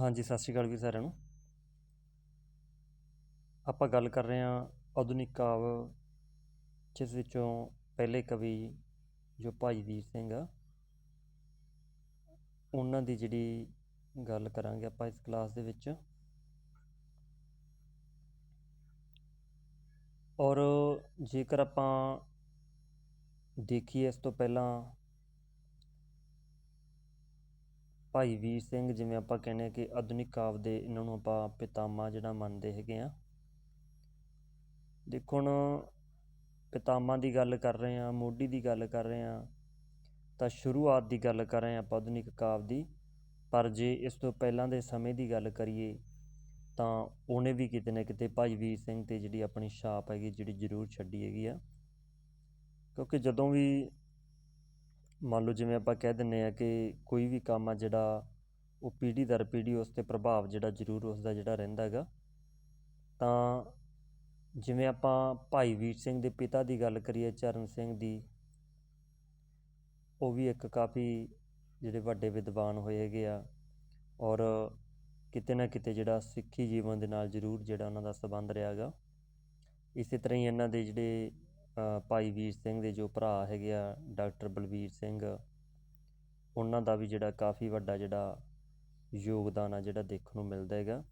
ਹਾਂਜੀ, ਸਤਿ ਸ਼੍ਰੀ ਅਕਾਲ ਵੀ ਸਾਰਿਆਂ ਨੂੰ। ਆਪਾਂ ਗੱਲ ਕਰ ਰਹੇ ਹਾਂ ਆਧੁਨਿਕ ਕਾਵਿ, ਜਿਸ ਵਿੱਚੋਂ ਪਹਿਲੇ ਕਵੀ ਜੋ ਭਾਈ ਵੀਰ ਸਿੰਘ ਆ, ਉਹਨਾਂ ਦੀ ਜਿਹੜੀ ਗੱਲ ਕਰਾਂਗੇ ਆਪਾਂ ਇਸ ਕਲਾਸ ਦੇ ਵਿੱਚ। ਔਰ ਜੇਕਰ ਆਪਾਂ ਦੇਖੀਏ ਇਸ ਤੋਂ ਪਹਿਲਾਂ ਭਾਈ ਵੀਰ ਸਿੰਘ, ਜਿਵੇਂ ਆਪਾਂ ਕਹਿੰਦੇ ਹਾਂ ਕਿ ਆਧੁਨਿਕ ਕਾਵਿ ਦੇ ਇਹਨਾਂ ਨੂੰ ਆਪਾਂ ਪਿਤਾਮਾ ਜਿਹੜਾ ਮੰਨਦੇ ਹੈਗੇ ਆ ਦੇਖੋ ਹੁਣ ਪਿਤਾਮਾ ਦੀ ਗੱਲ ਕਰ ਰਹੇ ਆ ਮੋਢੀ ਦੀ ਗੱਲ ਕਰ ਰਹੇ ਆ ਤਾਂ ਸ਼ੁਰੂਆਤ ਦੀ ਗੱਲ ਕਰ ਰਹੇ ਆ ਆਪਾਂ ਆਧੁਨਿਕ ਕਾਵਿ ਦੀ। ਪਰ ਜੇ ਇਸ ਤੋਂ ਪਹਿਲਾਂ ਦੇ ਸਮੇਂ ਦੀ ਗੱਲ ਕਰੀਏ, ਤਾਂ ਉਹਨੇ ਵੀ ਕਿਤੇ ਨਾ ਕਿਤੇ ਭਾਈ ਵੀਰ ਸਿੰਘ ਤੇ ਜਿਹੜੀ ਆਪਣੀ ਛਾਪ ਹੈਗੀ, ਜਿਹੜੀ ਜ਼ਰੂਰ ਛੱਡੀ ਹੈਗੀ ਆ। ਕਿਉਂਕਿ ਜਦੋਂ ਵੀ ਮੰਨ ਲਓ ਜਿਵੇਂ ਆਪਾਂ ਕਹਿ ਦਿੰਦੇ ਹਾਂ ਕਿ ਕੋਈ ਵੀ ਕੰਮ ਆ ਜਿਹੜਾ ਉਹ ਪੀੜ੍ਹੀ ਦਰ ਪੀੜ੍ਹੀ ਉਸ ਤੇ ਪ੍ਰਭਾਵ ਜਿਹੜਾ ਜ਼ਰੂਰ ਉਸਦਾ ਜਿਹੜਾ ਰਹਿੰਦਾ ਹੈਗਾ, ਤਾਂ ਜਿਵੇਂ ਆਪਾਂ ਭਾਈ ਵੀਰ ਸਿੰਘ ਦੇ ਪਿਤਾ ਦੀ ਗੱਲ ਕਰੀਏ, ਚਰਨ ਸਿੰਘ ਦੀ, ਉਹ ਵੀ ਇੱਕ ਕਾਫੀ ਜਿਹੜੇ ਵੱਡੇ ਵਿਦਵਾਨ ਹੋਏ ਹੈਗੇ ਆ ਔਰ ਕਿਤੇ ਨਾ ਕਿਤੇ ਜਿਹੜਾ ਸਿੱਖੀ ਜੀਵਨ ਦੇ ਨਾਲ ਜ਼ਰੂਰ ਜਿਹੜਾ ਉਹਨਾਂ ਦਾ ਸੰਬੰਧ ਰਿਹਾ ਹੈਗਾ। ਇਸੇ ਤਰ੍ਹਾਂ ਹੀ ਇਹਨਾਂ ਦੇ ਜਿਹੜੇ ਭਾਈ ਵੀਰ ਸਿੰਘ ਦੇ ਜੋ ਭਰਾ ਹੈਗੇ ਆ, ਡਾਕਟਰ ਬਲਬੀਰ ਸਿੰਘ, ਉਹਨਾਂ ਦਾ ਵੀ ਜਿਹੜਾ ਕਾਫੀ ਵੱਡਾ ਜਿਹੜਾ ਯੋਗਦਾਨ ਆ ਜਿਹੜਾ ਦੇਖਣ ਨੂੰ ਮਿਲਦਾ ਹੈਗਾ।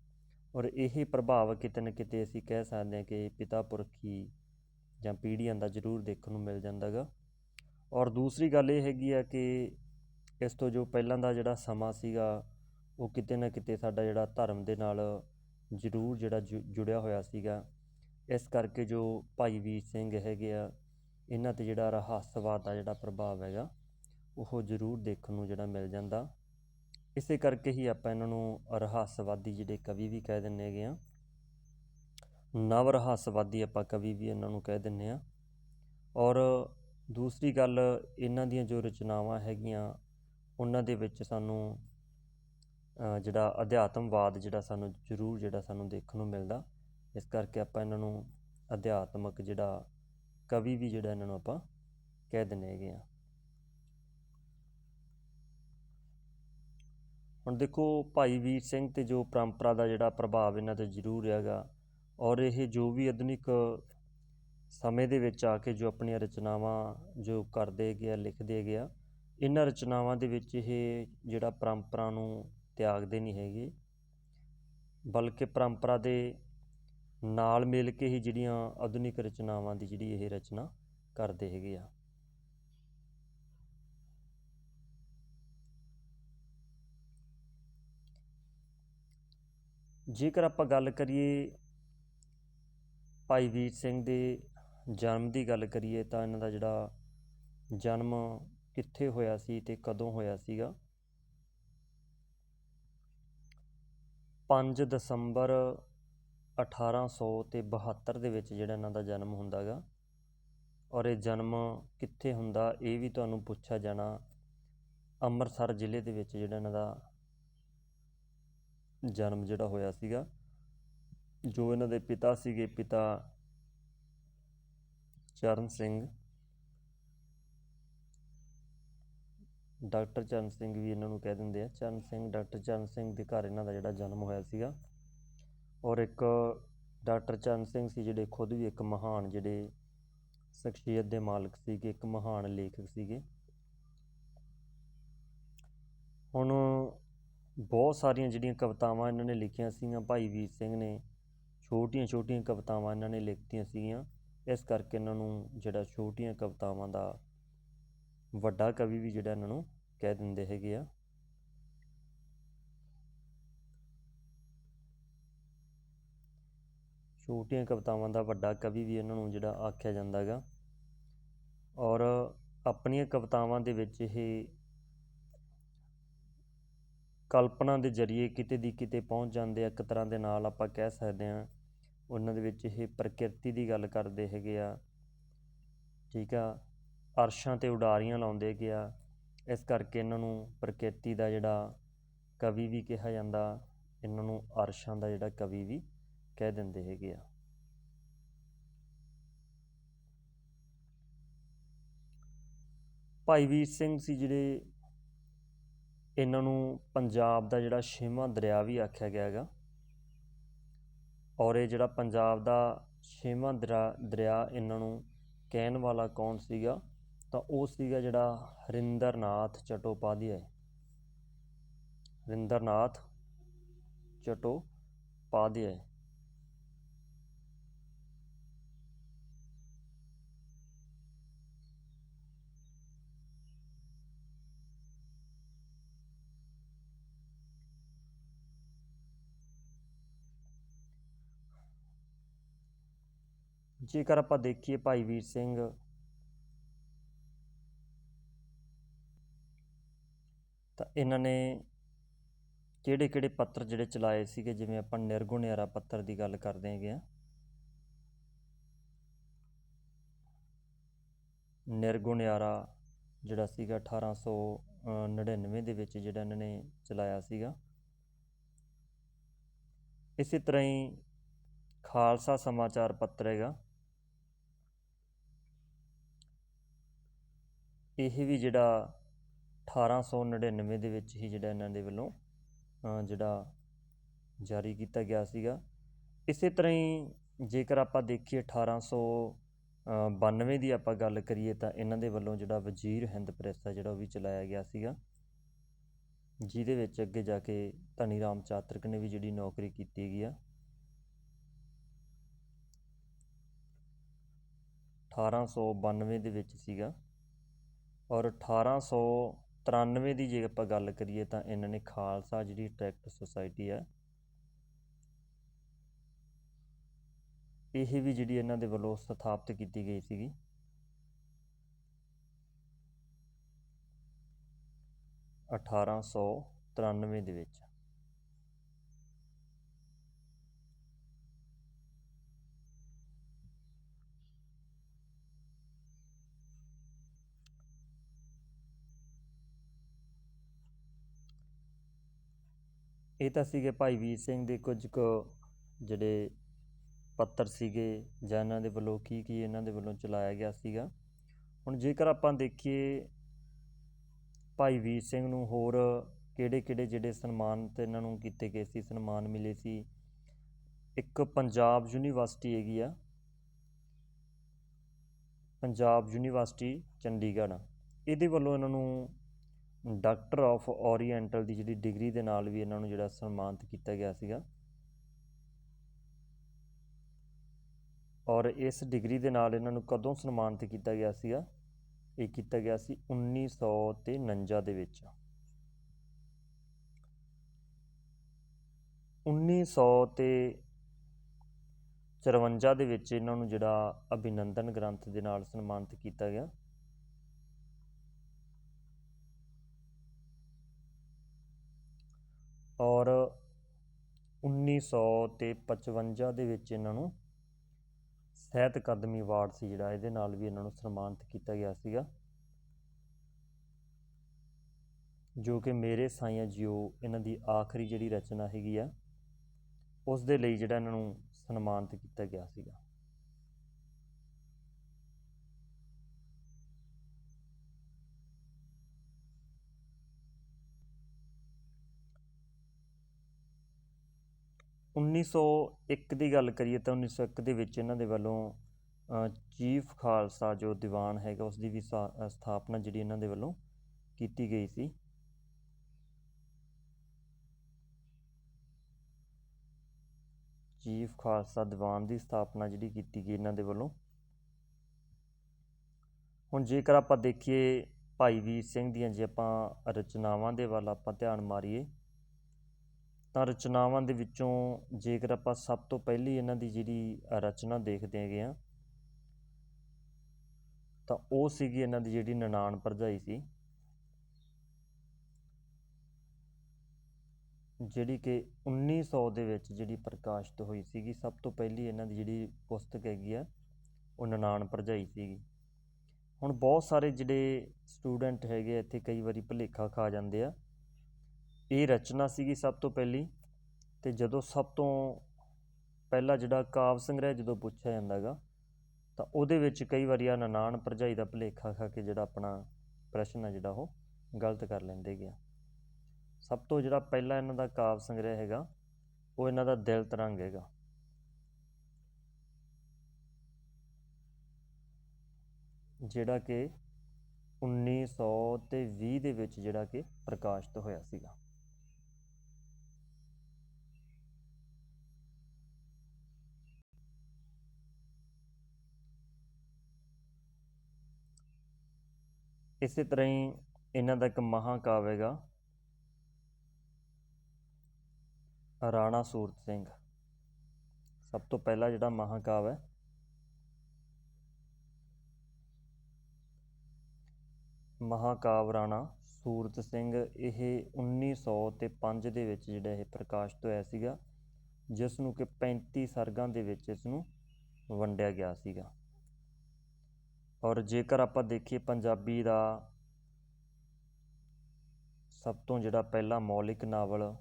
ਔਰ ਇਹ ਪ੍ਰਭਾਵ ਕਿਤੇ ਨਾ ਕਿਤੇ ਅਸੀਂ ਕਹਿ ਸਕਦੇ ਹਾਂ ਕਿ ਪਿਤਾ ਪੁਰਖੀ ਜਾਂ ਪੀੜ੍ਹੀਆਂ ਦਾ ਜ਼ਰੂਰ ਦੇਖਣ ਨੂੰ ਮਿਲ ਜਾਂਦਾ ਹੈਗਾ। ਔਰ ਦੂਸਰੀ ਗੱਲ ਇਹ ਹੈਗੀ ਆ ਕਿ ਇਸ ਤੋਂ ਜੋ ਪਹਿਲਾਂ ਦਾ ਜਿਹੜਾ ਸਮਾਂ ਸੀਗਾ, ਉਹ ਕਿਤੇ ਨਾ ਕਿਤੇ ਸਾਡਾ ਜਿਹੜਾ ਧਰਮ ਦੇ ਨਾਲ ਜ਼ਰੂਰ ਜਿਹੜਾ ਜੁ- ਜੁੜਿਆ ਹੋਇਆ ਸੀਗਾ। ਇਸ ਕਰਕੇ ਜੋ ਭਾਈ ਵੀਰ ਸਿੰਘ ਹੈਗੇ ਆ, ਇਹਨਾਂ ਤੇ ਜਿਹੜਾ ਰਹੱਸਵਾਦ ਦਾ ਜਿਹੜਾ ਪ੍ਰਭਾਵ ਹੈਗਾ, ਉਹ ਜ਼ਰੂਰ ਦੇਖਣ ਨੂੰ ਜਿਹੜਾ ਮਿਲ ਜਾਂਦਾ। ਇਸੇ ਕਰਕੇ ਹੀ ਆਪਾਂ ਇਹਨਾਂ ਨੂੰ ਰਹੱਸਵਾਦੀ ਜਿਹੜੇ ਕਵੀ ਵੀ ਕਹਿ ਦਿੰਨੇ ਹੈਗੇ ਆ ਨਵ ਰਹੱਸਵਾਦੀ ਆਪਾਂ ਕਵੀ ਵੀ ਇਹਨਾਂ ਨੂੰ ਕਹਿ ਦਿੰਨੇ ਆ। ਔਰ ਦੂਸਰੀ ਗੱਲ, ਇਹਨਾਂ ਦੀਆਂ ਜੋ ਰਚਨਾਵਾਂ ਹੈਗੀਆਂ, ਉਹਨਾਂ ਦੇ ਵਿੱਚ ਸਾਨੂੰ ਜਿਹੜਾ ਅਧਿਆਤਮਵਾਦ ਜਿਹੜਾ ਸਾਨੂੰ ਜ਼ਰੂਰ ਜਿਹੜਾ ਸਾਨੂੰ ਦੇਖਣ ਨੂੰ ਮਿਲਦਾ। ਇਸ ਕਰਕੇ ਆਪਾਂ ਇਹਨਾਂ ਨੂੰ ਅਧਿਆਤਮਕ ਜਿਹੜਾ ਕਵੀ ਵੀ ਜਿਹੜਾ ਇਹਨਾਂ ਨੂੰ ਆਪਾਂ ਕਹਿ ਦਿੰਦੇ ਹੈਗੇ ਆ ਹੁਣ ਦੇਖੋ ਭਾਈ ਵੀਰ ਸਿੰਘ ਤੇ ਜੋ ਪਰੰਪਰਾ ਦਾ ਜਿਹੜਾ ਪ੍ਰਭਾਵ ਇਹਨਾਂ ਤੇ ਜ਼ਰੂਰ ਹੈਗਾ ਔਰ ਇਹ ਜੋ ਵੀ ਆਧੁਨਿਕ ਸਮੇਂ ਦੇ ਵਿੱਚ ਆ ਕੇ ਜੋ ਆਪਣੀਆਂ ਰਚਨਾਵਾਂ ਜੋ ਕਰਦੇ ਗਿਆ ਲਿਖਦੇ ਗਿਆ ਇਹਨਾਂ ਰਚਨਾਵਾਂ ਦੇ ਵਿੱਚ ਇਹ ਜਿਹੜਾ ਪਰੰਪਰਾ ਨੂੰ ਤਿਆਗਦੇ ਨਹੀਂ ਹੈਗੇ, ਬਲਕਿ ਪਰੰਪਰਾ ਦੇ ਨਾਲ ਮਿਲ ਕੇ ਹੀ ਜਿਹੜੀਆਂ ਆਧੁਨਿਕ ਰਚਨਾਵਾਂ ਦੀ ਜਿਹੜੀ ਇਹ ਰਚਨਾ ਕਰਦੇ ਹੈਗੇ ਆ। ਜੇਕਰ ਆਪਾਂ ਗੱਲ ਕਰੀਏ ਭਾਈ ਵੀਰ ਸਿੰਘ ਦੇ ਜਨਮ ਦੀ ਗੱਲ ਕਰੀਏ ਤਾਂ ਇਹਨਾਂ ਦਾ ਜਿਹੜਾ ਜਨਮ ਕਿੱਥੇ ਹੋਇਆ ਸੀ ਤੇ ਕਦੋਂ ਹੋਇਆ ਸੀਗਾ? 5 ਦਸੰਬਰ ਅਠਾਰਾਂ ਸੌ ਅਤੇ ਬਹੱਤਰ ਦੇ ਵਿੱਚ ਜਿਹੜਾ ਇਹਨਾਂ ਦਾ ਜਨਮ ਹੁੰਦਾ ਗਾ। ਔਰ ਇਹ ਜਨਮ ਕਿੱਥੇ ਹੁੰਦਾ ਇਹ ਵੀ ਤੁਹਾਨੂੰ ਪੁੱਛਿਆ ਜਾਣਾ ਅੰਮ੍ਰਿਤਸਰ ਜ਼ਿਲ੍ਹੇ ਦੇ ਵਿੱਚ ਜਿਹੜਾ ਇਹਨਾਂ ਦਾ ਜਨਮ ਜਿਹੜਾ ਹੋਇਆ ਸੀਗਾ। ਜੋ ਇਹਨਾਂ ਦੇ ਪਿਤਾ ਸੀਗੇ, ਪਿਤਾ ਚਰਨ ਸਿੰਘ। ਡਾਕਟਰ ਚਰਨ ਸਿੰਘ ਵੀ ਇਹਨਾਂ ਨੂੰ ਕਹਿ ਦਿੰਦੇ ਆ। ਚਰਨ ਸਿੰਘ, ਡਾਕਟਰ ਚਰਨ ਸਿੰਘ ਦੇ ਘਰ ਇਹਨਾਂ ਦਾ ਜਿਹੜਾ ਜਨਮ ਹੋਇਆ ਸੀਗਾ। ਔਰ ਇੱਕ ਡਾਕਟਰ ਚਰਨ ਸਿੰਘ ਸੀ ਜਿਹੜੇ ਖੁਦ ਵੀ ਇੱਕ ਮਹਾਨ ਜਿਹੜੇ ਸ਼ਖਸੀਅਤ ਦੇ ਮਾਲਕ ਸੀਗੇ, ਇੱਕ ਮਹਾਨ ਲੇਖਕ ਸੀਗੇ। ਹੁਣ ਬਹੁਤ ਸਾਰੀਆਂ ਜਿਹੜੀਆਂ ਕਵਿਤਾਵਾਂ ਇਹਨਾਂ ਨੇ ਲਿਖੀਆਂ ਸੀਗੀਆਂ, ਭਾਈ ਵੀਰ ਸਿੰਘ ਨੇ ਛੋਟੀਆਂ ਛੋਟੀਆਂ ਕਵਿਤਾਵਾਂ ਇਹਨਾਂ ਨੇ ਲਿਖਤੀਆਂ ਸੀਗੀਆਂ। ਇਸ ਕਰਕੇ ਇਹਨਾਂ ਨੂੰ ਜਿਹੜਾ ਛੋਟੀਆਂ ਕਵਿਤਾਵਾਂ ਦਾ ਵੱਡਾ ਕਵੀ ਵੀ ਜਿਹੜਾ ਇਹਨਾਂ ਨੂੰ ਕਹਿ ਦਿੰਦੇ ਹੈਗੇ ਆ। ਛੋਟੀਆਂ ਕਵਿਤਾਵਾਂ ਦਾ ਵੱਡਾ ਕਵੀ ਵੀ ਇਹਨਾਂ ਨੂੰ ਜਿਹੜਾ ਆਖਿਆ ਜਾਂਦਾ ਹੈਗਾ। ਔਰ ਆਪਣੀਆਂ ਕਵਿਤਾਵਾਂ ਦੇ ਵਿੱਚ ਇਹ ਕਲਪਨਾ ਦੇ ਜਰੀਏ ਕਿਤੇ ਦੀ ਕਿਤੇ ਪਹੁੰਚ ਜਾਂਦੇ ਆ, ਇੱਕ ਤਰ੍ਹਾਂ ਦੇ ਨਾਲ ਆਪਾਂ ਕਹਿ ਸਕਦੇ ਹਾਂ, ਉਹਨਾਂ ਦੇ ਵਿੱਚ ਇਹ ਪ੍ਰਕਿਰਤੀ ਦੀ ਗੱਲ ਕਰਦੇ ਹੈਗੇ ਆ। ਠੀਕ ਆ, ਅਰਸ਼ਾਂ ਤੇ ਉਡਾਰੀਆਂ ਲਾਉਂਦੇ ਹੈਗੇ ਆ। ਇਸ ਕਰਕੇ ਇਹਨਾਂ ਨੂੰ ਪ੍ਰਕਿਰਤੀ ਦਾ ਜਿਹੜਾ ਕਵੀ ਵੀ ਕਿਹਾ ਜਾਂਦਾ, ਇਹਨਾਂ ਨੂੰ ਅਰਸ਼ਾਂ ਦਾ ਜਿਹੜਾ ਕਵੀ ਵੀ ਕਹਿ ਦਿੰਦੇ ਹੈਗੇ ਆ। ਭਾਈ ਵੀਰ ਸਿੰਘ ਸੀ ਜਿਹੜੇ ਇਹਨਾਂ ਨੂੰ ਪੰਜਾਬ ਦਾ ਜਿਹੜਾ ਛੇਵਾਂ ਦਰਿਆ ਵੀ ਆਖਿਆ ਗਿਆ ਹੈਗਾ ਔਰ ਇਹ ਜਿਹੜਾ ਪੰਜਾਬ ਦਾ ਛੇਵਾਂ ਦਰਿਆ ਦਰਿਆ ਇਹਨਾਂ ਨੂੰ ਕਹਿਣ ਵਾਲਾ ਕੌਣ ਸੀਗਾ, ਤਾਂ ਉਹ ਸੀਗਾ ਜਿਹੜਾ ਹਰਿੰਦਰਨਾਥ ਚਟੋਪਾਧਿਆਏ। ਹਰਿੰਦਰਨਾਥ ਚਟੋਪਾਧਿਆਏ। ਜੇਕਰ ਆਪਾਂ ਦੇਖੀਏ ਭਾਈ ਵੀਰ ਸਿੰਘ, ਤਾਂ ਇਹਨਾਂ ਨੇ ਕਿਹੜੇ ਕਿਹੜੇ ਪੱਤਰ ਜਿਹੜੇ ਚਲਾਏ ਸੀਗੇ? ਜਿਵੇਂ ਆਪਾਂ ਨਿਰਗੁਣਿਆਰਾ ਪੱਤਰ ਦੀ ਗੱਲ ਕਰਦੇ ਹੈਗੇ ਆ। ਨਿਰਗੁਣਿਆਰਾ ਜਿਹੜਾ ਸੀਗਾ 1899 ਦੇ ਵਿੱਚ ਜਿਹੜਾ ਇਹਨਾਂ ਨੇ ਚਲਾਇਆ ਸੀਗਾ। ਇਸੇ ਤਰ੍ਹਾਂ ਹੀ ਖਾਲਸਾ ਸਮਾਚਾਰ ਪੱਤਰ ਹੈਗਾ। ਇਹ ਵੀ ਜਿਹੜਾ 1899 ਦੇ ਵਿੱਚ ਹੀ ਜਿਹੜਾ ਇਹਨਾਂ ਦੇ ਵੱਲੋਂ ਜਿਹੜਾ ਜਾਰੀ ਕੀਤਾ ਗਿਆ ਸੀਗਾ। ਇਸੇ ਤਰ੍ਹਾਂ ਹੀ ਜੇਕਰ ਆਪਾਂ ਦੇਖੀਏ 1892 ਦੀ ਆਪਾਂ ਗੱਲ ਕਰੀਏ ਤਾਂ ਇਹਨਾਂ ਦੇ ਵੱਲੋਂ ਜਿਹੜਾ ਵਜ਼ੀਰ ਹਿੰਦ ਪ੍ਰੈਸ ਆ ਜਿਹੜਾ ਉਹ ਵੀ ਚਲਾਇਆ ਗਿਆ ਸੀਗਾ। ਜਿਹਦੇ ਵਿੱਚ ਅੱਗੇ ਜਾ ਕੇ ਧਨੀ ਰਾਮ ਚਾਤਰਕ ਨੇ ਵੀ ਜਿਹੜੀ ਨੌਕਰੀ ਕੀਤੀ ਗਈ ਆ। 1892 ਦੇ ਵਿੱਚ ਸੀਗਾ। ਔਰ 1893 ਦੀ ਜੇ ਆਪਾਂ ਗੱਲ ਕਰੀਏ ਤਾਂ ਇਹਨਾਂ ਨੇ ਖਾਲਸਾ ਜਿਹੜੀ ਟਰੈਕਟ ਸੁਸਾਇਟੀ ਹੈ, ਇਹ ਵੀ ਜਿਹੜੀ ਇਹਨਾਂ ਦੇ ਵੱਲੋਂ ਸਥਾਪਿਤ ਕੀਤੀ ਗਈ ਸੀਗੀ। ਅਠਾਰਾਂ ਸੌ ਤਰਾਨਵੇਂ ਦੇ ਵਿੱਚ। ਇਹ ਤਾਂ ਸੀਗੇ ਭਾਈ ਵੀਰ ਸਿੰਘ ਦੇ ਕੁਝ ਕੁ ਜਿਹੜੇ ਪੱਤਰ ਸੀਗੇ ਜਾਂ ਇਹਨਾਂ ਦੇ ਵੱਲੋਂ ਕੀ ਕੀ ਇਹਨਾਂ ਦੇ ਵੱਲੋਂ ਚਲਾਇਆ ਗਿਆ ਸੀਗਾ। ਹੁਣ ਜੇਕਰ ਆਪਾਂ ਦੇਖੀਏ ਭਾਈ ਵੀਰ ਸਿੰਘ ਨੂੰ ਹੋਰ ਕਿਹੜੇ ਕਿਹੜੇ ਜਿਹੜੇ ਸਨਮਾਨ ਤੇ ਇਹਨਾਂ ਨੂੰ ਕੀਤੇ ਗਏ ਸੀ, ਸਨਮਾਨ ਮਿਲੇ ਸੀ। ਇੱਕ ਪੰਜਾਬ ਯੂਨੀਵਰਸਿਟੀ ਹੈਗੀ ਆ। ਪੰਜਾਬ ਯੂਨੀਵਰਸਿਟੀ ਚੰਡੀਗੜ੍ਹ। ਇਹਦੇ ਵੱਲੋਂ ਇਹਨਾਂ ਨੂੰ ਡਾਕਟਰ ਆਫ ਓਰੀਐਂਟਲ ਦੀ ਜਿਹੜੀ ਡਿਗਰੀ ਦੇ ਨਾਲ ਵੀ ਇਹਨਾਂ ਨੂੰ ਜਿਹੜਾ ਸਨਮਾਨਿਤ ਕੀਤਾ ਗਿਆ ਸੀਗਾ। ਔਰ ਇਸ ਡਿਗਰੀ ਦੇ ਨਾਲ ਇਹਨਾਂ ਨੂੰ ਕਦੋਂ ਸਨਮਾਨਿਤ ਕੀਤਾ ਗਿਆ ਸੀਗਾ? ਇਹ ਕੀਤਾ ਗਿਆ ਸੀ 1959 ਦੇ ਵਿੱਚ। 1900 ਤੇ 54 ਦੇ ਵਿੱਚ ਇਹਨਾਂ ਨੂੰ ਜਿਹੜਾ ਅਭਿਨੰਦਨ ਗ੍ਰੰਥ ਦੇ ਨਾਲ ਸਨਮਾਨਿਤ ਕੀਤਾ ਗਿਆ ਔਰ 1900 ਤੇ 55 ਦੇ ਵਿੱਚ ਇਹਨਾਂ ਨੂੰ ਸਾਹਿਤ ਅਕਾਦਮੀ ਅਵਾਰਡ ਸੀ ਜਿਹੜਾ, ਇਹਦੇ ਨਾਲ ਵੀ ਇਹਨਾਂ ਨੂੰ ਸਨਮਾਨਿਤ ਕੀਤਾ ਗਿਆ ਸੀਗਾ। ਜੋ ਕਿ ਮੇਰੇ ਸਾਈਆਂ ਜੀਓ ਇਹਨਾਂ ਦੀ ਆਖਰੀ ਜਿਹੜੀ ਰਚਨਾ ਹੈਗੀ ਆ, ਉਸ ਦੇ ਲਈ ਜਿਹੜਾ ਇਹਨਾਂ ਨੂੰ ਸਨਮਾਨਿਤ ਕੀਤਾ ਗਿਆ ਸੀਗਾ। ਉੱਨੀ ਸੌ ਇੱਕ ਦੀ ਗੱਲ ਕਰੀਏ ਤਾਂ 1901 ਦੇ ਵਿੱਚ ਇਹਨਾਂ ਦੇ ਵੱਲੋਂ ਚੀਫ ਖਾਲਸਾ ਜੋ ਦੀਵਾਨ ਹੈਗਾ, ਉਸ ਦੀ ਵੀ ਸਾ- ਸਥਾਪਨਾ ਜਿਹੜੀ ਇਹਨਾਂ ਦੇ ਵੱਲੋਂ ਕੀਤੀ ਗਈ ਸੀ। ਚੀਫ ਖਾਲਸਾ ਦੀਵਾਨ ਦੀ ਸਥਾਪਨਾ ਜਿਹੜੀ ਕੀਤੀ ਗਈ ਇਹਨਾਂ ਦੇ ਵੱਲੋਂ। ਹੁਣ ਜੇਕਰ ਆਪਾਂ ਦੇਖੀਏ ਭਾਈ ਵੀਰ ਸਿੰਘ ਦੀਆਂ ਜੇ ਆਪਾਂ ਰਚਨਾਵਾਂ ਦੇ ਵੱਲ ਆਪਾਂ ਧਿਆਨ ਮਾਰੀਏ ਤਾਂ ਰਚਨਾਵਾਂ ਦੇ ਵਿੱਚੋਂ ਜੇਕਰ ਆਪਾਂ ਸਭ ਤੋਂ ਪਹਿਲੀ ਇਹਨਾਂ ਦੀ ਜਿਹੜੀ ਰਚਨਾ ਦੇਖਦੇ ਹੈਗੇ ਆ ਤਾਂ ਉਹ ਸੀਗੀ ਇਹਨਾਂ ਦੀ ਜਿਹੜੀ ਨਨਾਣ ਭਰਜਾਈ ਸੀ, ਜਿਹੜੀ ਕਿ 1900 ਦੇ ਵਿੱਚ ਜਿਹੜੀ ਪ੍ਰਕਾਸ਼ਿਤ ਹੋਈ ਸੀਗੀ, ਸਭ ਤੋਂ ਪਹਿਲੀ ਇਹਨਾਂ ਦੀ ਜਿਹੜੀ ਪੁਸਤਕ ਹੈਗੀ ਆ, ਉਹ ਨਨਾਣ ਭਰਜਾਈ ਸੀਗੀ। ਹੁਣ ਬਹੁਤ ਸਾਰੇ ਜਿਹੜੇ ਸਟੂਡੈਂਟ ਹੈਗੇ ਆ, ਇੱਥੇ ਕਈ ਵਾਰੀ ਭੁਲੇਖਾ ਖਾ ਜਾਂਦੇ ਆ ਇਹ ਰਚਨਾ ਸੀਗੀ ਸਭ ਤੋਂ ਪਹਿਲੀ ਤੇ ਜਦੋਂ ਸਭ ਤੋਂ ਪਹਿਲਾ ਜਿਹੜਾ ਕਾਵ ਸੰਗ੍ਰਹਿ ਜਦੋਂ ਪੁੱਛਿਆ ਜਾਂਦਾ ਜਾਂਦਾਗਾ ਤਾਂ ਉਹਦੇ ਵਿੱਚ ਕਈ ਵਾਰੀ ਆ ਨਨਾਣ ਭਰਜਾਈ ਦਾ ਭੁਲੇਖਾ ਖਾ ਕੇ ਜਿਹੜਾ ਆਪਣਾ ਪ੍ਰਸ਼ਨ ਆ ਜਿਹੜਾ ਉਹ ਗਲਤ ਕਰ ਲੈਂਦੇ ਗਿਆ। ਸਭ ਤੋਂ ਜਿਹੜਾ ਪਹਿਲਾ ਇਹਨਾਂ ਦਾ ਕਾਵ ਸੰਗ੍ਰਹਿ ਹੈਗਾ, ਉਹ ਇਹਨਾਂ ਦਾ ਦਿਲ ਤਰੰਗ ਹੈਗਾ। ਜਿਹੜਾ ਕਿ 1900 ਤੇ 20 ਦੇ ਵਿੱਚ ਜਿਹੜਾ ਕਿ ਪ੍ਰਕਾਸ਼ਿਤ ਹੋਇਆ ਸੀਗਾ। ਇਸੇ ਤਰ੍ਹਾਂ ਹੀ ਇਹਨਾਂ ਦਾ ਇੱਕ ਮਹਾਕਾਵ ਹੈਗਾ। ਰਾਣਾ ਸੂਰਤ ਸਿੰਘ। ਸਭ ਤੋਂ ਪਹਿਲਾ ਜਿਹੜਾ ਮਹਾਕਾਵ ਹੈ। ਮਹਾਕਾਵ ਰਾਣਾ ਸੂਰਤ ਸਿੰਘ ਇਹ 1900 ਤੇ 5 ਦੇ ਵਿੱਚ ਜਿਹੜਾ ਇਹ ਪ੍ਰਕਾਸ਼ਿਤ ਹੋਇਆ ਸੀਗਾ, ਜਿਸ ਨੂੰ ਕਿ 35 ਸਰਗਾਂ ਦੇ ਵਿੱਚ ਇਸ ਨੂੰ ਵੰਡਿਆ ਗਿਆ ਸੀਗਾ। ਔਰ ਜੇਕਰ ਆਪਾਂ ਦੇਖੀਏ ਪੰਜਾਬੀ ਦਾ ਸਭ ਤੋਂ ਜਿਹੜਾ ਪਹਿਲਾ ਮੌਲਿਕ ਨਾਵਲ,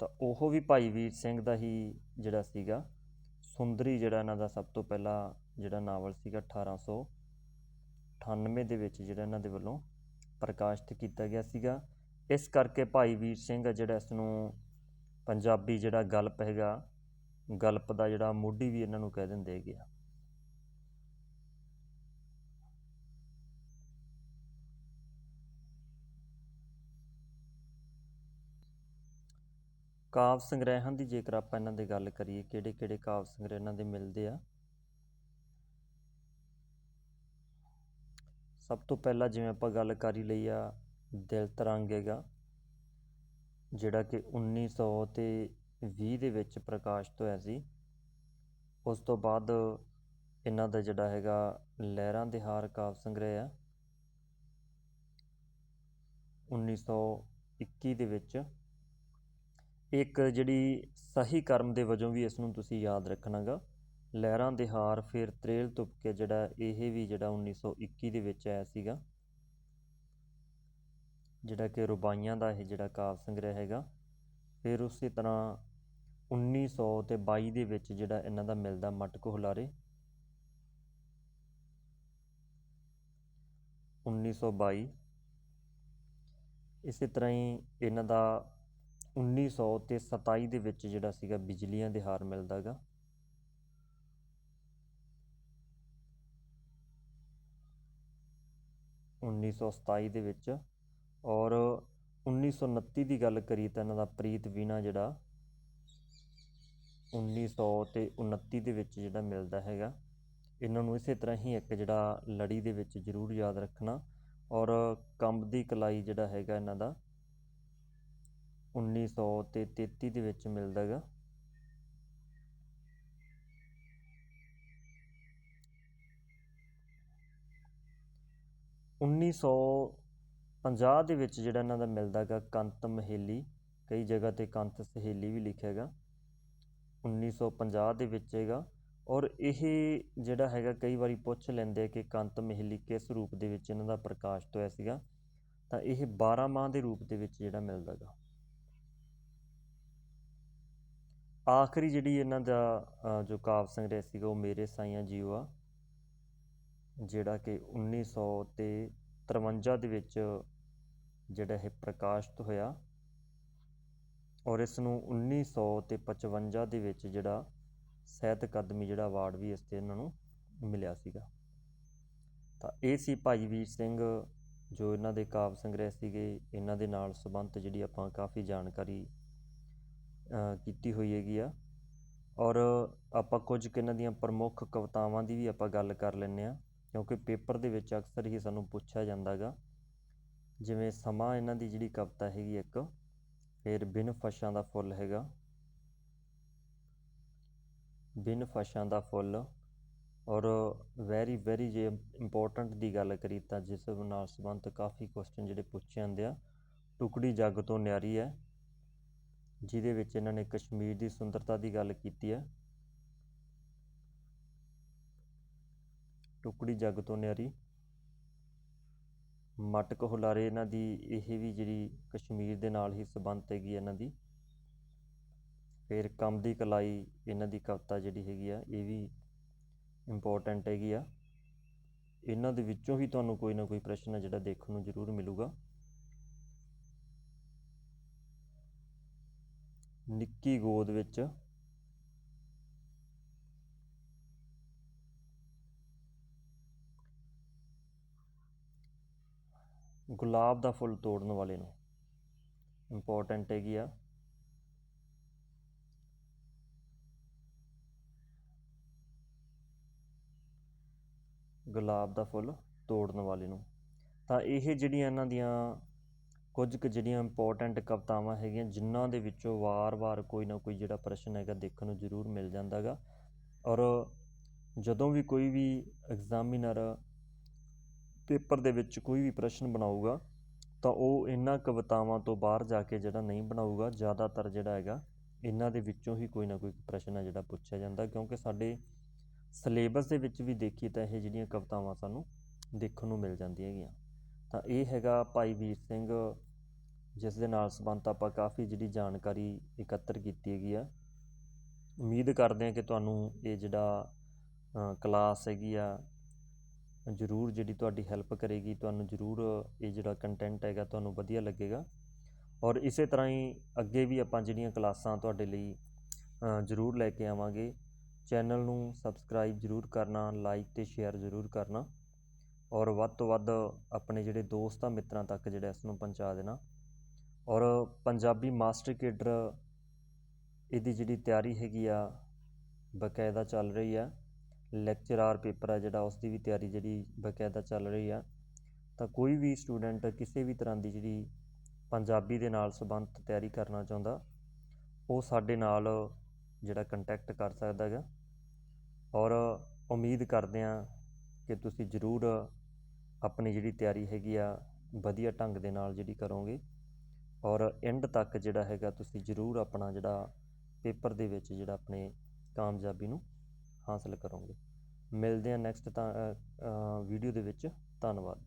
ਤਾਂ ਉਹ ਵੀ ਭਾਈ ਵੀਰ ਸਿੰਘ ਦਾ ਹੀ ਜਿਹੜਾ ਸੀਗਾ। ਸੁੰਦਰੀ ਜਿਹੜਾ ਇਹਨਾਂ ਦਾ ਸਭ ਤੋਂ ਪਹਿਲਾ ਜਿਹੜਾ ਨਾਵਲ ਸੀਗਾ 1898 ਦੇ ਵਿੱਚ ਜਿਹੜਾ ਇਹਨਾਂ ਦੇ ਵੱਲੋਂ ਪ੍ਰਕਾਸ਼ਿਤ ਕੀਤਾ ਗਿਆ ਸੀਗਾ। ਇਸ ਕਰਕੇ ਭਾਈ ਵੀਰ ਸਿੰਘ ਜਿਹੜਾ ਇਸ ਨੂੰ ਪੰਜਾਬੀ ਜਿਹੜਾ ਗਲਪ ਹੈਗਾ ਗਲਪ ਦਾ ਜਿਹੜਾ ਮੋਢੀ ਵੀ ਇਹਨਾਂ ਨੂੰ ਕਹਿ ਦਿੰਦੇ ਹੈਗੇ ਆ। ਕਾਵ ਸੰਗ੍ਰਹਿਾਂ ਦੀ ਜੇਕਰ ਆਪਾਂ ਇਹਨਾਂ ਦੀ ਗੱਲ ਕਰੀਏ ਕਿਹੜੇ ਕਿਹੜੇ ਕਾਵ ਸੰਗ੍ਰਹਿ ਇਹਨਾਂ ਦੇ ਮਿਲਦੇ ਆ? ਸਭ ਤੋਂ ਪਹਿਲਾਂ ਜਿਵੇਂ ਆਪਾਂ ਗੱਲ ਕਰ ਹੀ ਲਈ ਆ ਦਿਲ ਤਰੰਗ ਹੈਗਾ, ਜਿਹੜਾ ਕਿ 1900 ਤੇ 20 ਦੇ ਵਿੱਚ ਪ੍ਰਕਾਸ਼ਿਤ ਹੋਇਆ ਸੀ। ਉਸ ਤੋਂ ਬਾਅਦ ਇਹਨਾਂ ਦਾ ਜਿਹੜਾ ਹੈਗਾ ਲਹਿਰਾਂ ਦੇ ਹਾਰ ਕਾਵ ਸੰਗ੍ਰਹਿ ਆ। 1921 ਦੇ ਵਿੱਚ ਇੱਕ ਜਿਹੜੀ ਸਹੀ ਕਰਮ ਦੇ ਵਜੋਂ ਵੀ ਇਸ ਨੂੰ ਤੁਸੀਂ ਯਾਦ ਰੱਖਣਾਗਾ। ਲਹਿਰਾਂ ਦੇ ਹਾਰ ਫਿਰ ਤ੍ਰੇਲ ਤੁਪਕੇ ਜਿਹੜਾ ਇਹ ਵੀ ਜਿਹੜਾ 1921 ਦੇ ਵਿੱਚ ਆਇਆ ਸੀਗਾ। ਜਿਹੜਾ ਕਿ ਰੁਬਾਈਆਂ ਦਾ ਇਹ ਜਿਹੜਾ ਕਾਵ ਸੰਗ੍ਰਹਿ ਹੈਗਾ। ਫਿਰ ਉਸੇ ਤਰ੍ਹਾਂ 1900 ਤੇ 22 ਦੇ ਵਿੱਚ ਜਿਹੜਾ ਇਹਨਾਂ ਦਾ ਮਿਲਦਾ ਮਟਕ ਹੁਲਾਰੇ। 1922 ਇਸੇ ਤਰ੍ਹਾਂ ਹੀ ਇਹਨਾਂ ਦਾ 1900 ਤੇ 27 ਦੇ ਵਿੱਚ ਜਿਹੜਾ ਸੀਗਾ ਬਿਜਲੀਆਂ ਦੇ ਹਾਰ ਮਿਲਦਾਗਾ। ਉੱਨੀ ਸੌ ਸਤਾਈ ਦੇ ਵਿੱਚ ਔਰ 1929 ਦੀ ਗੱਲ ਕਰੀ ਤਾਂ ਇਹਨਾਂ ਦਾ ਪ੍ਰੀਤ ਵੀਣਾ ਜਿਹੜਾ 1900 ਤੇ 29 ਦੇ ਵਿੱਚ ਜਿਹੜਾ ਮਿਲਦਾ ਹੈਗਾ, ਇਹਨਾਂ ਨੂੰ ਇਸੇ ਤਰ੍ਹਾਂ ਹੀ ਇੱਕ ਜਿਹੜਾ ਲੜੀ ਦੇ ਵਿੱਚ ਜ਼ਰੂਰ ਯਾਦ ਰੱਖਣਾ ਔਰ ਕੰਬ ਦੀ ਕਲਾਈ ਜਿਹੜਾ ਹੈਗਾ ਇਹਨਾਂ ਦਾ 1900 ਤੇ 33 ਦੇ ਵਿੱਚ ਮਿਲਦਾ ਹੈਗਾ। ਉੱਨੀ ਸੌ ਪੰਜਾਹ ਦੇ ਵਿੱਚ ਜਿਹੜਾ ਇਹਨਾਂ ਦਾ ਮਿਲਦਾ ਹੈਗਾ ਕੰਤ ਮਹੇਲੀ, ਕਈ ਜਗ੍ਹਾ ਤੇ ਕੰਤ ਸਹੇਲੀ ਵੀ ਲਿਖਿਆ ਹੈਗਾ। 1950 ਦੇ ਵਿੱਚ ਹੈਗਾ। ਔਰ ਇਹ ਜਿਹੜਾ ਹੈਗਾ ਕਈ ਵਾਰੀ ਪੁੱਛ ਲੈਂਦੇ ਕਿ ਕੰਤ ਮਹੇਲੀ ਕਿਸ ਰੂਪ ਦੇ ਵਿੱਚ ਇਹਨਾਂ ਦਾ ਪ੍ਰਕਾਸ਼ਿਤ ਹੋਇਆ ਸੀਗਾ। ਤਾਂ ਇਹ 12 ਮਾਹ ਦੇ ਰੂਪ ਦੇ ਵਿੱਚ ਜਿਹੜਾ ਮਿਲਦਾ ਗਾ। ਆਖਰੀ ਜਿਹੜੀ ਇਹਨਾਂ ਦਾ ਅ, ਜੋ ਕਾਵ ਸੰਗ੍ਰਹਿ ਸੀਗਾ ਉਹ ਮੇਰੇ ਸਾਈਆਂ ਜੀਓ ਆ। ਜਿਹੜਾ ਕਿ 1900 ਤੇ 53 ਦੇ ਵਿੱਚ ਜਿਹੜਾ ਇਹ ਪ੍ਰਕਾਸ਼ਿਤ ਹੋਇਆ। ਔਰ ਇਸ ਨੂੰ 1900 ਤੇ 55 ਦੇ ਵਿੱਚ ਜਿਹੜਾ ਸਾਹਿਤ ਅਕਾਦਮੀ ਜਿਹੜਾ ਅਵਾਰਡ ਵੀ ਇਸ ਤੇ ਇਹਨਾਂ ਨੂੰ ਮਿਲਿਆ ਸੀਗਾ। ਤਾਂ ਇਹ ਸੀ ਭਾਈ ਵੀਰ ਸਿੰਘ ਜੋ ਇਹਨਾਂ ਦੇ ਕਾਵ ਸੰਗ੍ਰਹਿ ਸੀਗੇ। ਇਹਨਾਂ ਦੇ ਨਾਲ ਸੰਬੰਧਿਤ ਜਿਹੜੀ ਆਪਾਂ ਕਾਫੀ ਜਾਣਕਾਰੀ ਕੀਤੀ ਹੋਈ ਹੈਗੀ ਆ। ਔਰ ਆਪਾਂ ਕੁਝ ਕੁ ਇਹਨਾਂ ਦੀਆਂ ਪ੍ਰਮੁੱਖ ਕਵਿਤਾਵਾਂ ਦੀ ਵੀ ਆਪਾਂ ਗੱਲ ਕਰ ਲੈਂਦੇ ਆ ਕਿਉਂਕਿ ਪੇਪਰ ਦੇ ਵਿੱਚ ਅਕਸਰ ਹੀ ਸਾਨੂੰ ਪੁੱਛਿਆ ਜਾਂਦਾਗਾ ਜਿਵੇਂ ਸਮਾਂ ਇਹਨਾਂ ਦੀ ਜਿਹੜੀ ਕਵਿਤਾ ਹੈਗੀ ਇੱਕ ਫਿਰ ਬਿਨ ਫਸ਼ਾਂ ਦਾ ਫੁੱਲ ਹੈਗਾ। ਬਿਨ ਫਸ਼ਾਂ ਦਾ ਫੁੱਲ। ਔਰ ਵੈਰੀ ਵੈਰੀ ਜੇ ਇੰਪੋਰਟੈਂਟ ਦੀ ਗੱਲ ਕਰੀ ਤਾਂ ਜਿਸ ਨਾਲ ਸੰਬੰਧਿਤ ਕਾਫੀ ਕੁਐਸਚਨ ਜਿਹੜੇ ਪੁੱਛੇ ਜਾਂਦੇ ਆ, ਟੁਕੜੀ ਜੱਗ ਤੋਂ ਨਿਆਰੀ ਹੈ, ਜਿਹਦੇ ਵਿੱਚ ਇਹਨਾਂ ਨੇ ਕਸ਼ਮੀਰ ਦੀ ਸੁੰਦਰਤਾ ਦੀ ਗੱਲ ਕੀਤੀ ਹੈ। ਟੁਕੜੀ ਜੱਗ ਤੋਂ ਨਿਆਰੀ। ਮਟਕ ਹੁਲਾਰੇ ਇਹਨਾਂ ਦੀ, ਇਹ ਵੀ ਜਿਹੜੀ ਕਸ਼ਮੀਰ ਦੇ ਨਾਲ ਹੀ ਸੰਬੰਧਿਤ ਹੈਗੀ ਹੈ ਇਹਨਾਂ ਦੀ। ਫਿਰ ਕੰਮ ਦੀ ਕਲਾਈ ਇਹਨਾਂ ਦੀ ਕਵਿਤਾ ਜਿਹੜੀ ਹੈਗੀ ਆ, ਇਹ ਵੀ ਇੰਪੋਰਟੈਂਟ ਹੈਗੀ ਆ। ਇਹਨਾਂ ਦੇ ਵਿੱਚੋਂ ਹੀ ਤੁਹਾਨੂੰ ਕੋਈ ਨਾ ਕੋਈ ਪ੍ਰਸ਼ਨ ਹੈ ਜਿਹੜਾ ਦੇਖਣ ਨੂੰ ਜ਼ਰੂਰ ਮਿਲੂਗਾ। ਨਿੱਕੀ ਗੋਦ ਵਿੱਚ ਗੁਲਾਬ ਦਾ ਫੁੱਲ ਤੋੜਨ ਵਾਲੇ ਨੂੰ। ਇੰਪੋਰਟੈਂਟ ਹੈਗੀ ਆ। ਗੁਲਾਬ ਦਾ ਫੁੱਲ ਤੋੜਨ ਵਾਲੇ ਨੂੰ। ਤਾਂ ਇਹ ਜਿਹੜੀਆਂ ਇਹਨਾਂ ਦੀਆਂ ਕੁਝ ਕੁ ਜਿਹੜੀਆਂ ਇੰਪੋਰਟੈਂਟ ਕਵਿਤਾਵਾਂ ਹੈਗੀਆਂ, ਜਿਨ੍ਹਾਂ ਦੇ ਵਿੱਚੋਂ ਵਾਰ-ਵਾਰ ਕੋਈ ਨਾ ਕੋਈ ਜਿਹੜਾ ਪ੍ਰਸ਼ਨ ਹੈਗਾ ਦੇਖਣ ਨੂੰ ਜ਼ਰੂਰ ਮਿਲ ਜਾਂਦਾ ਗਾ ਔਰ ਜਦੋਂ ਵੀ ਕੋਈ ਵੀ ਐਗਜ਼ਾਮੀਨਰ ਪੇਪਰ ਦੇ ਵਿੱਚ ਕੋਈ ਵੀ ਪ੍ਰਸ਼ਨ ਬਣਾਊਗਾ, ਤਾਂ ਉਹ ਇਹਨਾਂ ਕਵਿਤਾਵਾਂ ਤੋਂ ਬਾਹਰ ਜਾ ਕੇ ਜਿਹੜਾ ਨਹੀਂ ਬਣਾਊਗਾ, ਜ਼ਿਆਦਾਤਰ ਜਿਹੜਾ ਹੈਗਾ, ਇਹਨਾਂ ਦੇ ਵਿੱਚੋਂ ਹੀ ਕੋਈ ਨਾ ਕੋਈ ਪ੍ਰਸ਼ਨ ਹੈ ਜਿਹੜਾ ਪੁੱਛਿਆ ਜਾਂਦਾ, ਕਿਉਂਕਿ ਸਾਡੇ ਸਿਲੇਬਸ ਦੇ ਵਿੱਚ ਵੀ ਦੇਖੀਏ ਤਾਂ ਇਹ ਜਿਹੜੀਆਂ ਕਵਿਤਾਵਾਂ ਸਾਨੂੰ ਦੇਖਣ ਨੂੰ ਮਿਲ ਜਾਂਦੀਆਂ ਹੈਗੀਆਂ। ਤਾਂ ਇਹ ਹੈਗਾ ਭਾਈ ਵੀਰ ਸਿੰਘ, ਜਿਸ ਦੇ ਨਾਲ ਸੰਬੰਧਤ ਆਪਾਂ ਕਾਫੀ ਜਿਹੜੀ ਜਾਣਕਾਰੀ ਇਕੱਤਰ ਕੀਤੀ ਹੈਗੀ ਆ। ਉਮੀਦ ਕਰਦੇ ਹਾਂ ਕਿ ਤੁਹਾਨੂੰ ਇਹ ਜਿਹੜਾ ਕਲਾਸ ਹੈਗੀ ਆ ਜ਼ਰੂਰ ਜਿਹੜੀ ਤੁਹਾਡੀ ਹੈਲਪ ਕਰੇਗੀ, ਤੁਹਾਨੂੰ ਜ਼ਰੂਰ ਇਹ ਜਿਹੜਾ ਕੰਟੈਂਟ ਹੈਗਾ ਤੁਹਾਨੂੰ ਵਧੀਆ ਲੱਗੇਗਾ। ਔਰ ਇਸੇ ਤਰ੍ਹਾਂ ਹੀ ਅੱਗੇ ਵੀ ਆਪਾਂ ਜਿਹੜੀਆਂ ਕਲਾਸਾਂ ਤੁਹਾਡੇ ਲਈ ਜ਼ਰੂਰ ਲੈ ਕੇ ਆਵਾਂਗੇ। ਚੈਨਲ ਨੂੰ ਸਬਸਕ੍ਰਾਈਬ ਜ਼ਰੂਰ ਕਰਨਾ ਲਾਈਕ ਤੇ ਸ਼ੇਅਰ ਜ਼ਰੂਰ ਕਰਨਾ। ਔਰ ਵੱਧ ਤੋਂ ਵੱਧ ਆਪਣੇ ਜਿਹੜੇ ਦੋਸਤਾਂ ਮਿੱਤਰਾਂ ਤੱਕ ਜਿਹੜਾ ਇਸ ਨੂੰ ਪਹੁੰਚਾ ਦੇਣਾ। ਔਰ ਪੰਜਾਬੀ ਮਾਸਟਰ ਕੇਡਰ, ਇਹਦੀ ਜਿਹੜੀ ਤਿਆਰੀ ਹੈਗੀ ਆ, ਬਕਾਇਦਾ ਚੱਲ ਰਹੀ ਆ। ਲੈਕਚਰਾਰ ਪੇਪਰ ਆ ਜਿਹੜਾ ਉਸ ਦੀ ਵੀ ਤਿਆਰੀ ਜਿਹੜੀ ਬਕਾਇਦਾ ਚੱਲ ਰਹੀ ਆ। ਤਾਂ ਕੋਈ ਵੀ ਸਟੂਡੈਂਟ ਕਿਸੇ ਵੀ ਤਰ੍ਹਾਂ ਦੀ ਜਿਹੜੀ ਪੰਜਾਬੀ ਦੇ ਨਾਲ ਸੰਬੰਧਿਤ ਤਿਆਰੀ ਕਰਨਾ ਚਾਹੁੰਦਾ, ਉਹ ਸਾਡੇ ਨਾਲ ਜਿਹੜਾ ਕੰਟੈਕਟ ਕਰ ਸਕਦਾ ਹੈਗਾ। ਔਰ ਉਮੀਦ ਕਰਦੇ ਹਾਂ ਕਿ ਤੁਸੀਂ ਜ਼ਰੂਰ ਆਪਣੀ ਜਿਹੜੀ ਤਿਆਰੀ ਹੈਗੀ ਆ, ਵਧੀਆ ਢੰਗ ਦੇ ਨਾਲ ਜਿਹੜੀ ਕਰੋਗੇ। ਔਰ ਐਂਡ ਤੱਕ ਜਿਹੜਾ ਹੈਗਾ, ਤੁਸੀਂ ਜ਼ਰੂਰ ਆਪਣਾ ਜਿਹੜਾ ਪੇਪਰ ਦੇ ਵਿੱਚ ਜਿਹੜਾ ਆਪਣੇ ਕਾਮਯਾਬੀ ਨੂੰ ਹਾਸਲ ਕਰੋਗੇ। ਮਿਲਦੇ ਹਾਂ ਨੈਕਸਟ ਤਾਂ ਵੀਡੀਓ ਦੇ ਵਿੱਚ। ਧੰਨਵਾਦ।